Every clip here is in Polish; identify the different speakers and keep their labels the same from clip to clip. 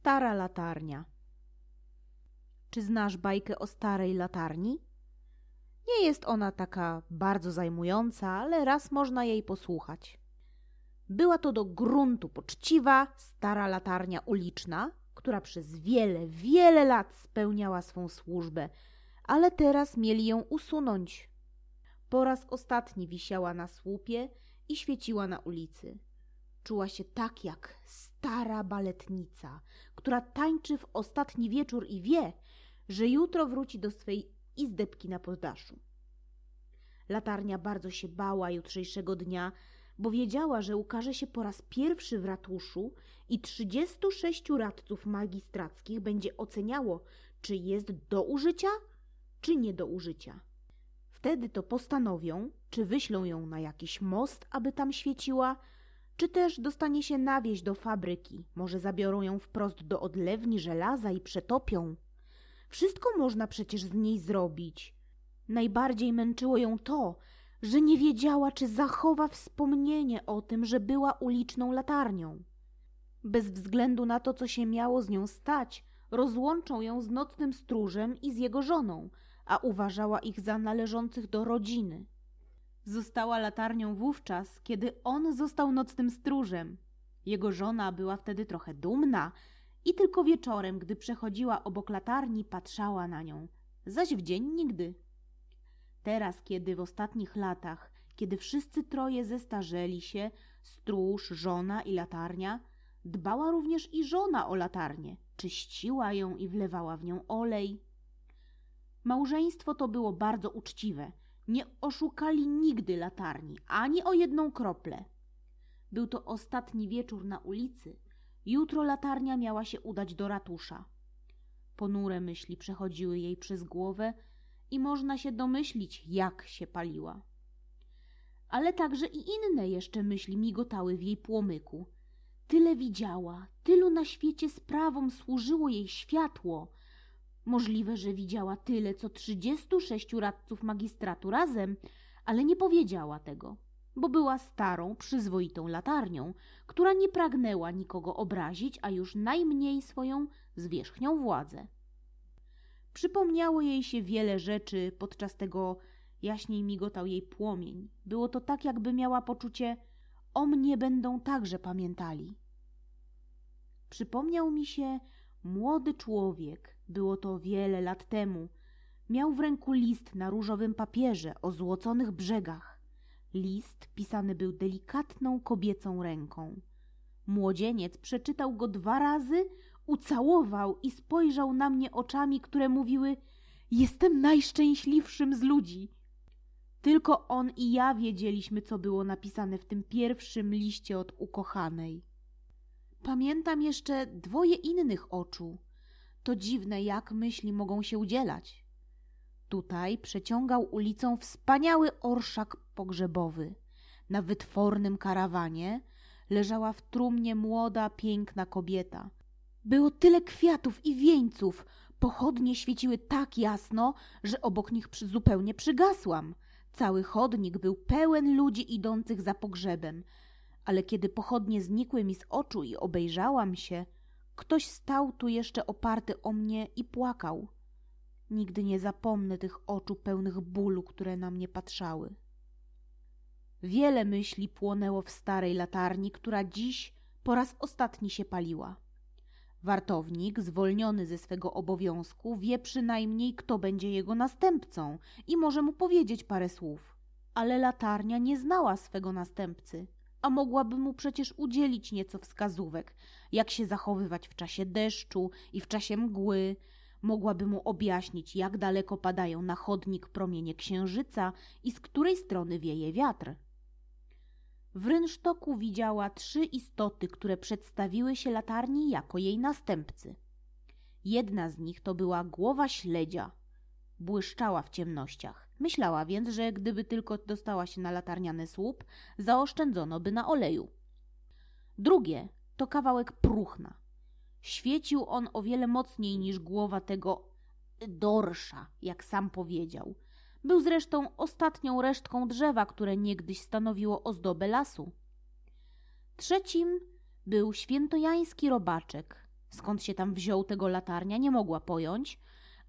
Speaker 1: Stara latarnia. Czy znasz bajkę o starej latarni? Nie jest ona taka bardzo zajmująca, ale raz można jej posłuchać. Była to do gruntu poczciwa, stara latarnia uliczna, która przez wiele, wiele lat spełniała swą służbę, ale teraz mieli ją usunąć. Po raz ostatni wisiała na słupie i świeciła na ulicy. Czuła się tak jak stara baletnica, która tańczy w ostatni wieczór i wie, że jutro wróci do swej izdebki na poddaszu. Latarnia bardzo się bała jutrzejszego dnia, bo wiedziała, że ukaże się po raz pierwszy w ratuszu i 36 radców magistrackich będzie oceniało, czy jest do użycia, czy nie do użycia. Wtedy to postanowią, czy wyślą ją na jakiś most, aby tam świeciła, czy też dostanie się na wieś do fabryki. Może zabiorą ją wprost do odlewni żelaza i przetopią. Wszystko można przecież z niej zrobić. Najbardziej męczyło ją to, że nie wiedziała, czy zachowa wspomnienie o tym, że była uliczną latarnią. Bez względu na to, co się miało z nią stać, rozłączą ją z nocnym stróżem i z jego żoną, a uważała ich za należących do rodziny. Została latarnią wówczas, kiedy on został nocnym stróżem. Jego żona była wtedy trochę dumna i tylko wieczorem, gdy przechodziła obok latarni, patrzała na nią, zaś w dzień nigdy. Teraz, kiedy w ostatnich latach, kiedy wszyscy troje zestarzeli się, stróż, żona i latarnia, dbała również i żona o latarnię, czyściła ją i wlewała w nią olej. Małżeństwo to było bardzo uczciwe. Nie oszukali nigdy latarni, ani o jedną kroplę. Był to ostatni wieczór na ulicy. Jutro latarnia miała się udać do ratusza. Ponure myśli przechodziły jej przez głowę i można się domyślić, jak się paliła. Ale także i inne jeszcze myśli migotały w jej płomyku. Tyle widziała, tylu na świecie sprawom służyło jej światło. Możliwe, że widziała tyle, co trzydziestu sześciu radców magistratu razem, ale nie powiedziała tego, bo była starą, przyzwoitą latarnią, która nie pragnęła nikogo obrazić, a już najmniej swoją zwierzchnią władzę. Przypomniało jej się wiele rzeczy podczas tego jaśniej migotał jej płomień. Było to tak, jakby miała poczucie, o mnie będą także pamiętali. Przypomniał mi się młody człowiek, było to wiele lat temu. Miał w ręku list na różowym papierze o złoconych brzegach. List pisany był delikatną kobiecą ręką. Młodzieniec przeczytał go dwa razy, ucałował i spojrzał na mnie oczami, które mówiły: Jestem najszczęśliwszym z ludzi. Tylko on i ja wiedzieliśmy, co było napisane w tym pierwszym liście od ukochanej. Pamiętam jeszcze dwoje innych oczu. To dziwne, jak myśli mogą się udzielać. Tutaj przeciągał ulicą wspaniały orszak pogrzebowy. Na wytwornym karawanie leżała w trumnie młoda, piękna kobieta. Było tyle kwiatów i wieńców. Pochodnie świeciły tak jasno, że obok nich zupełnie przygasłam. Cały chodnik był pełen ludzi idących za pogrzebem. Ale kiedy pochodnie znikły mi z oczu i obejrzałam się, ktoś stał tu jeszcze oparty o mnie i płakał. Nigdy nie zapomnę tych oczu pełnych bólu, które na mnie patrzały. Wiele myśli płonęło w starej latarni, która dziś po raz ostatni się paliła. Wartownik, zwolniony ze swego obowiązku, wie przynajmniej, kto będzie jego następcą i może mu powiedzieć parę słów. Ale latarnia nie znała swego następcy, a mogłaby mu przecież udzielić nieco wskazówek, jak się zachowywać w czasie deszczu i w czasie mgły. Mogłaby mu objaśnić, jak daleko padają na chodnik promienie księżyca i z której strony wieje wiatr. W rynsztoku widziała trzy istoty, które przedstawiły się latarni jako jej następcy. Jedna z nich to była głowa śledzia. Błyszczała w ciemnościach. Myślała więc, że gdyby tylko dostała się na latarniany słup, zaoszczędzono by na oleju. Drugie to kawałek próchna. Świecił on o wiele mocniej niż głowa tego dorsza, jak sam powiedział – był zresztą ostatnią resztką drzewa, które niegdyś stanowiło ozdobę lasu. Trzecim był świętojański robaczek, Skąd się tam wziął tego latarnia, nie mogła pojąć,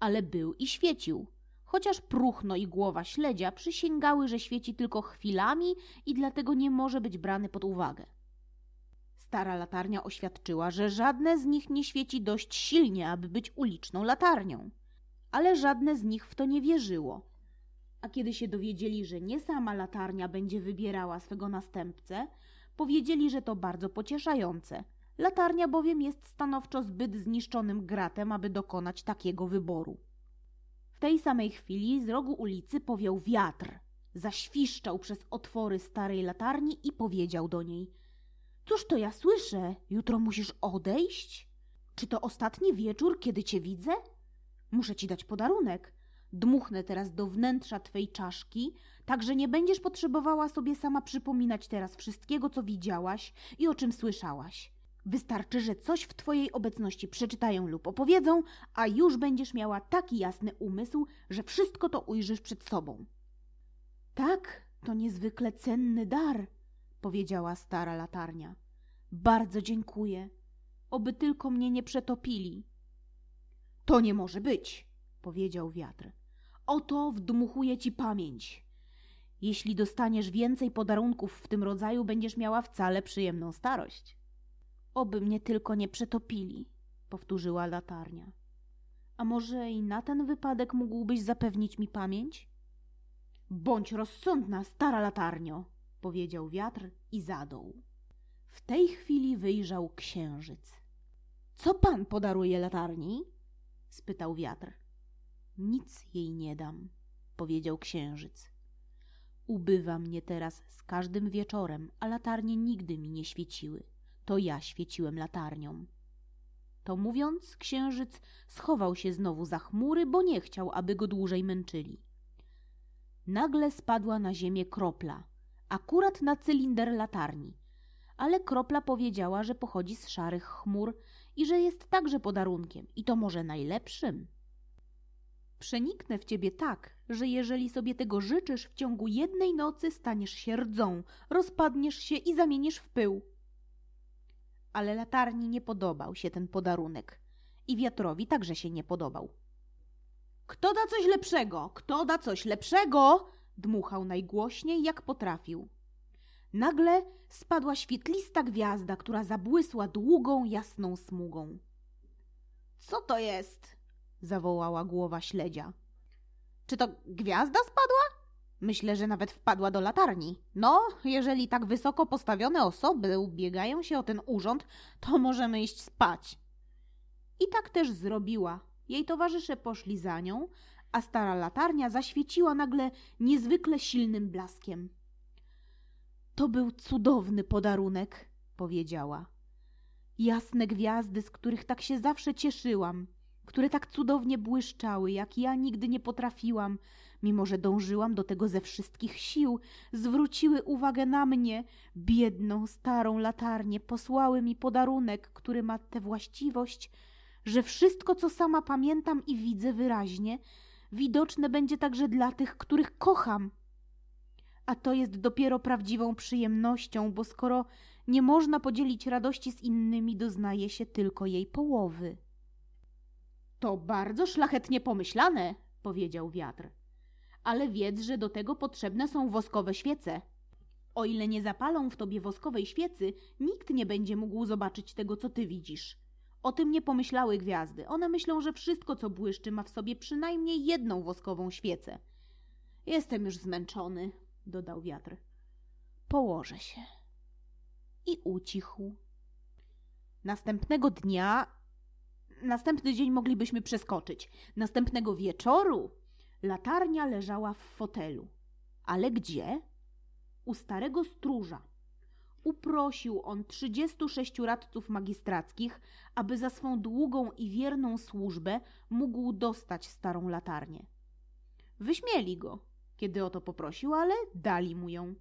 Speaker 1: ale był i świecił. Chociaż próchno i głowa śledzia przysięgały, że świeci tylko chwilami i dlatego nie może być brany pod uwagę. Stara latarnia oświadczyła, że żadne z nich nie świeci dość silnie, aby być uliczną latarnią. Ale żadne z nich w to nie wierzyło. A kiedy się dowiedzieli, że nie sama latarnia będzie wybierała swego następcę, powiedzieli, że to bardzo pocieszające. Latarnia bowiem jest stanowczo zbyt zniszczonym gratem, aby dokonać takiego wyboru. W tej samej chwili z rogu ulicy powiał wiatr. Zaświszczał przez otwory starej latarni i powiedział do niej: Cóż to ja słyszę? Jutro musisz odejść? Czy to ostatni wieczór, kiedy cię widzę? Muszę ci dać podarunek. Dmuchnę teraz do wnętrza twej czaszki, tak że nie będziesz potrzebowała sobie sama przypominać teraz wszystkiego, co widziałaś i o czym słyszałaś. Wystarczy, że coś w twojej obecności przeczytają lub opowiedzą, a już będziesz miała taki jasny umysł, że wszystko to ujrzysz przed sobą. Tak, to niezwykle cenny dar, powiedziała stara latarnia. Bardzo dziękuję. Oby tylko mnie nie przetopili. To nie może być, powiedział wiatr. Oto wdmuchuję ci pamięć. Jeśli dostaniesz więcej podarunków w tym rodzaju, będziesz miała wcale przyjemną starość. Oby mnie tylko nie przetopili, powtórzyła latarnia. A może i na ten wypadek mógłbyś zapewnić mi pamięć? Bądź rozsądna, stara latarnio, powiedział wiatr i zadął. W tej chwili wyjrzał księżyc. Co pan podaruje latarni? spytał wiatr. Nic jej nie dam, powiedział księżyc. Ubywa mnie teraz z każdym wieczorem, a latarnie nigdy mi nie świeciły. To ja świeciłem latarnią. To mówiąc, księżyc schował się znowu za chmury, bo nie chciał, aby go dłużej męczyli. Nagle spadła na ziemię kropla, akurat na cylinder latarni, ale kropla powiedziała, że pochodzi z szarych chmur i że jest także podarunkiem, i to może najlepszym. Przeniknę w ciebie tak, że jeżeli sobie tego życzysz, w ciągu jednej nocy staniesz się rdzą, rozpadniesz się i zamienisz w pył. Ale latarni nie podobał się ten podarunek i wiatrowi także się nie podobał. Kto da coś lepszego? Kto da coś lepszego? dmuchał najgłośniej, jak potrafił. Nagle spadła świetlista gwiazda, która zabłysła długą, jasną smugą. Co to jest? zawołała głowa śledzia. Czy to gwiazda spadła? Myślę, że nawet wpadła do latarni. No, jeżeli tak wysoko postawione osoby ubiegają się o ten urząd, to możemy iść spać. I tak też zrobiła. Jej towarzysze poszli za nią, a stara latarnia zaświeciła nagle niezwykle silnym blaskiem. To był cudowny podarunek, powiedziała. Jasne gwiazdy, z których tak się zawsze cieszyłam, które tak cudownie błyszczały, jak ja nigdy nie potrafiłam, mimo że dążyłam do tego ze wszystkich sił, zwróciły uwagę na mnie, biedną, starą latarnię, posłały mi podarunek, który ma tę właściwość, że wszystko, co sama pamiętam i widzę wyraźnie, widoczne będzie także dla tych, których kocham. A to jest dopiero prawdziwą przyjemnością, bo skoro nie można podzielić radości z innymi, doznaje się tylko jej połowy. To bardzo szlachetnie pomyślane, powiedział wiatr. Ale wiedz, że do tego potrzebne są woskowe świece. O ile nie zapalą w tobie woskowej świecy, nikt nie będzie mógł zobaczyć tego, co ty widzisz. O tym nie pomyślały gwiazdy. One myślą, że wszystko, co błyszczy, ma w sobie przynajmniej jedną woskową świecę. Jestem już zmęczony, dodał wiatr. Położę się. I ucichł. Następnego dnia. Następny dzień moglibyśmy przeskoczyć. Następnego wieczoru latarnia leżała w fotelu. Ale gdzie? U starego stróża. Uprosił on trzydziestu sześciu radców magistrackich, aby za swą długą i wierną służbę mógł dostać starą latarnię. Wyśmieli go, kiedy o to poprosił, ale dali mu ją.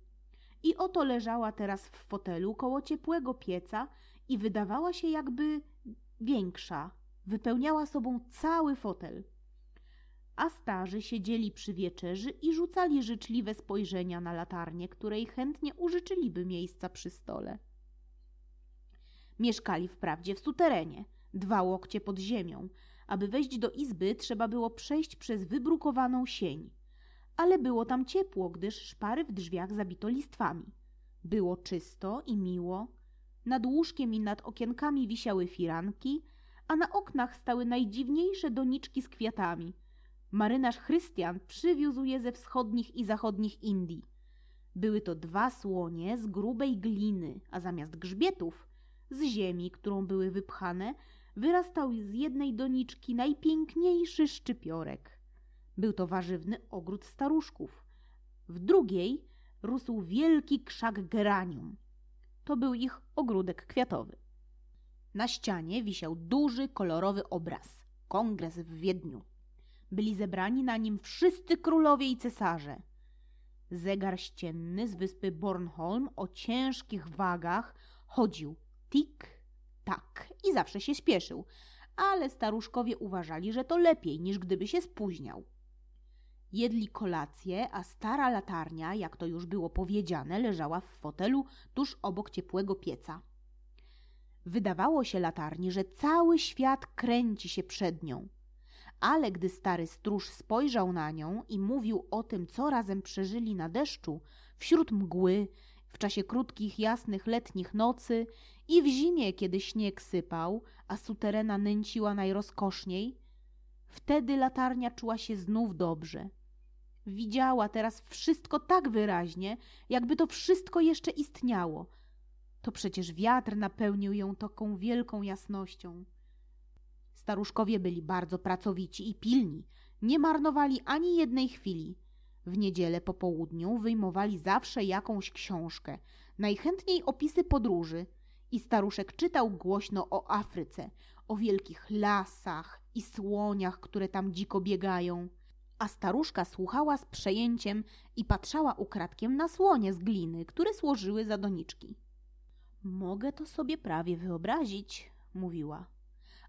Speaker 1: I oto leżała teraz w fotelu koło ciepłego pieca i wydawała się jakby większa, wypełniała sobą cały fotel. A starzy siedzieli przy wieczerzy i rzucali życzliwe spojrzenia na latarnię, której chętnie użyczyliby miejsca przy stole. Mieszkali wprawdzie w suterenie, dwa łokcie pod ziemią. Aby wejść do izby, trzeba było przejść przez wybrukowaną sień. Ale było tam ciepło, gdyż szpary w drzwiach zabito listwami. Było czysto i miło. Nad łóżkiem i nad okienkami wisiały firanki, a na oknach stały najdziwniejsze doniczki z kwiatami. Marynarz Chrystian przywiózł je ze wschodnich i zachodnich Indii. Były to dwa słonie z grubej gliny, a zamiast grzbietów z ziemi, którą były wypchane, wyrastał z jednej doniczki najpiękniejszy szczypiorek. Był to warzywny ogród staruszków. W drugiej rósł wielki krzak geranium. To był ich ogródek kwiatowy. Na ścianie wisiał duży, kolorowy obraz. Kongres w Wiedniu. Byli zebrani na nim wszyscy królowie i cesarze. Zegar ścienny z wyspy Bornholm o ciężkich wagach chodził tik, tak i zawsze się spieszył, ale staruszkowie uważali, że to lepiej niż gdyby się spóźniał. Jedli kolację, a stara latarnia, jak to już było powiedziane, leżała w fotelu tuż obok ciepłego pieca. Wydawało się latarni, że cały świat kręci się przed nią. Ale gdy stary stróż spojrzał na nią i mówił o tym, co razem przeżyli na deszczu, wśród mgły, w czasie krótkich, jasnych letnich nocy i w zimie, kiedy śnieg sypał, a suterena nęciła najrozkoszniej, wtedy latarnia czuła się znów dobrze. Widziała teraz wszystko tak wyraźnie, jakby to wszystko jeszcze istniało. To przecież wiatr napełnił ją taką wielką jasnością. Staruszkowie byli bardzo pracowici i pilni, nie marnowali ani jednej chwili. W niedzielę po południu wyjmowali zawsze jakąś książkę, najchętniej opisy podróży, i staruszek czytał głośno o Afryce, o wielkich lasach i słoniach, które tam dziko biegają. A staruszka słuchała z przejęciem i patrzała ukradkiem na słonie z gliny, które służyły za doniczki. Mogę to sobie prawie wyobrazić, mówiła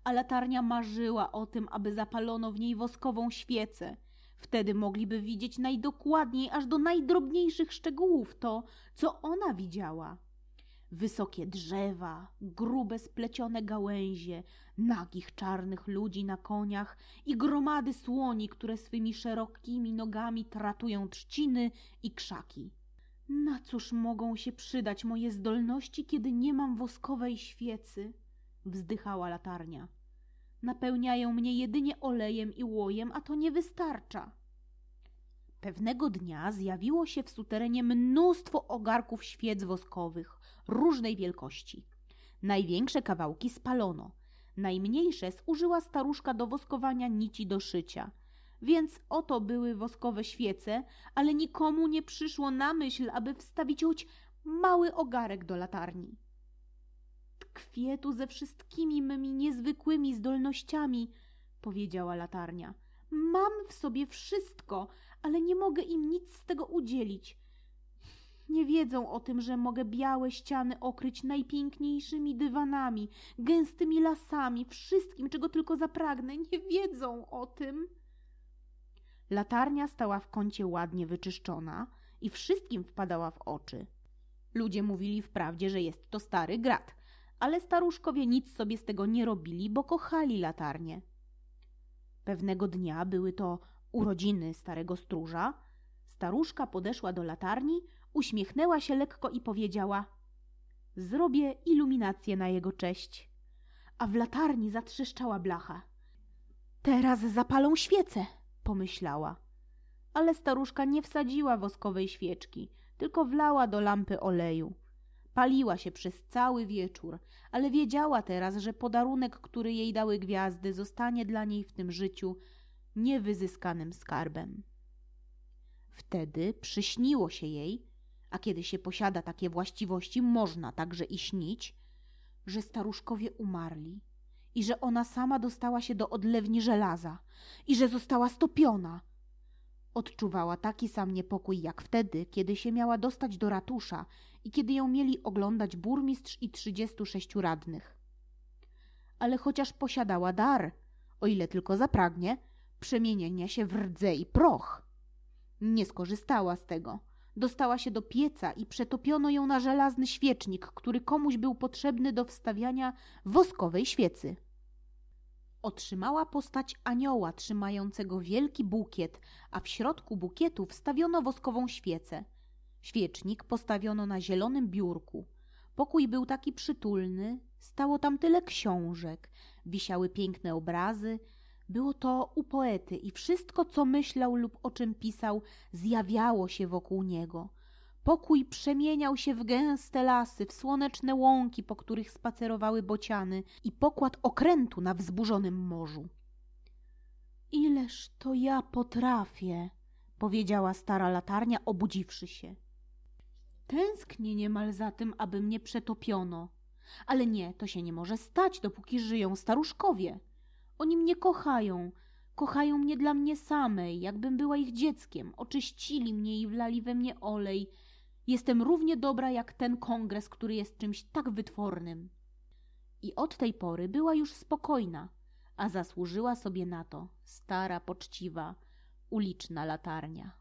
Speaker 1: a latarnia marzyła o tym, aby zapalono w niej woskową świecę. Wtedy mogliby widzieć najdokładniej, aż do najdrobniejszych szczegółów to, co ona widziała. Wysokie drzewa, grube splecione gałęzie, nagich czarnych ludzi na koniach i gromady słoni, które swymi szerokimi nogami tratują trzciny i krzaki. Na cóż mogą się przydać moje zdolności, kiedy nie mam woskowej świecy? Wzdychała latarnia. Napełniają mnie jedynie olejem i łojem, a to nie wystarcza. Pewnego dnia zjawiło się w suterenie mnóstwo ogarków świec woskowych, różnej wielkości. Największe kawałki spalono, najmniejsze zużyła staruszka do woskowania nici do szycia. Więc oto były woskowe świece, ale nikomu nie przyszło na myśl, aby wstawić choć mały ogarek do latarni tkwię tu ze wszystkimi mymi niezwykłymi zdolnościami, powiedziała latarnia. Mam w sobie wszystko, ale nie mogę im nic z tego udzielić. Nie wiedzą o tym, że mogę białe ściany okryć najpiękniejszymi dywanami, gęstymi lasami, wszystkim, czego tylko zapragnę. Nie wiedzą o tym. Latarnia stała w kącie ładnie wyczyszczona i wszystkim wpadała w oczy. Ludzie mówili wprawdzie, że jest to stary grat, ale staruszkowie nic sobie z tego nie robili, bo kochali latarnię. Pewnego dnia były to urodziny starego stróża. Staruszka podeszła do latarni, uśmiechnęła się lekko i powiedziała: Zrobię iluminację na jego cześć. A w latarni zatrzeszczała blacha. Teraz zapalą świecę, pomyślała. Ale staruszka nie wsadziła woskowej świeczki, tylko wlała do lampy oleju. Paliła się przez cały wieczór, ale wiedziała teraz, że podarunek, który jej dały gwiazdy, zostanie dla niej w tym życiu niewyzyskanym skarbem. Wtedy przyśniło się jej, a kiedy się posiada takie właściwości, można także i śnić, że staruszkowie umarli i że ona sama dostała się do odlewni żelaza i że została stopiona – Odczuwała taki sam niepokój jak wtedy, kiedy się miała dostać do ratusza i kiedy ją mieli oglądać burmistrz i trzydziestu sześciu radnych. Ale chociaż posiadała dar, o ile tylko zapragnie, przemienienia się w rdze i proch. Nie skorzystała z tego. Dostała się do pieca i przetopiono ją na żelazny świecznik, który komuś był potrzebny do wstawiania woskowej świecy. Otrzymała postać anioła trzymającego wielki bukiet, a w środku bukietu wstawiono woskową świecę. Świecznik postawiono na zielonym biurku. Pokój był taki przytulny, stało tam tyle książek, wisiały piękne obrazy. Było to u poety i wszystko, co myślał lub o czym pisał, zjawiało się wokół niego. Pokój przemieniał się w gęste lasy, w słoneczne łąki, po których spacerowały bociany i pokład okrętu na wzburzonym morzu. Ileż to ja potrafię, powiedziała stara latarnia, obudziwszy się. Tęsknię niemal za tym, aby mnie przetopiono. Ale nie, to się nie może stać, dopóki żyją staruszkowie. Oni mnie kochają, kochają mnie dla mnie samej, jakbym była ich dzieckiem. Oczyścili mnie i wlali we mnie olej. Jestem równie dobra jak ten kongres, który jest czymś tak wytwornym. I od tej pory była już spokojna, a zasłużyła sobie na to stara, poczciwa, uliczna latarnia.